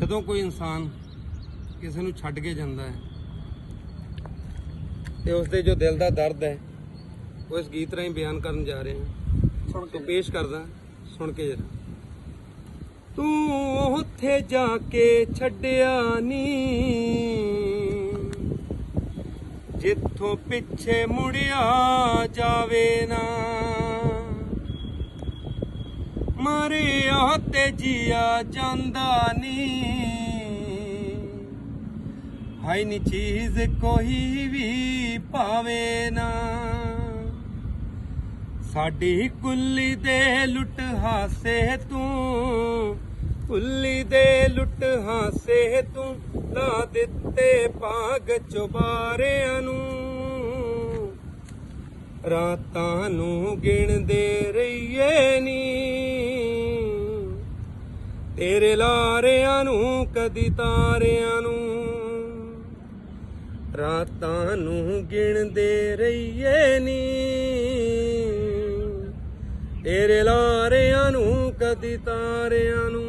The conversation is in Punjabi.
ਜਦੋਂ ਕੋਈ ਇਨਸਾਨ ਕਿਸੇ ਨੂੰ ਛੱਡ ਕੇ ਜਾਂਦਾ ਹੈ ਤੇ ਉਸ ਦੇ ਜੋ ਦਿਲ ਦਾ ਦਰਦ ਹੈ ਉਹ ਇਸ ਗੀਤ ਰਾਹੀਂ ਬਿਆਨ ਕਰਨ ਜਾ ਰਹੇ ਹਾਂ। ਸੁਣ ਤੋ ਪੇਸ਼ ਕਰਦਾ ਸੁਣ ਕੇ ਜਰਾ ਤੂੰ ਉੱਥੇ ਜਾ ਕੇ ਛੱਡਿਆ ਨੀ। ਜਿੱਥੋਂ ਪਿੱਛੇ ਮੁੜਿਆ ਜਾਵੇ ਨਾ। ਮਰਿਆ ਤੇ ਜੀਆ ਜਾਂਦਾ ਨੀ। ਹਾਈ ਨੀ ਚੀਜ਼ ਕੋਈ ਵੀ ਪਾਵੇ ਨਾ। ਸਾਡੀ ਕੁੱਲੀ ਦੇ ਲੁੱਟ ਹਾਸੇ ਤੂੰ, ਕੁੱਲੀ ਦੇ ਲੁੱਟ ਹਾਸੇ ਤੂੰ ਨਾ ਦਿੱਤੇ ਭਾਗ ਚੁਬਾਰਿਆਂ ਨੂੰ। ਰਾਤਾਂ ਨੂੰ ਗਿਣਦੇ ਤੇਰੇ ਲਾਰਿਆਂ ਨੂੰ, ਕਦੀ ਤਾਰਿਆਂ ਨੂੰ। ਰਾਤਾਂ ਨੂੰ ਗਿਣਦੇ ਰਹੀਏ ਨੀ। ਤੇਰੇ ਲਾਰਿਆਂ ਨੂੰ, ਕਦੀ ਤਾਰਿਆਂ ਨੂੰ।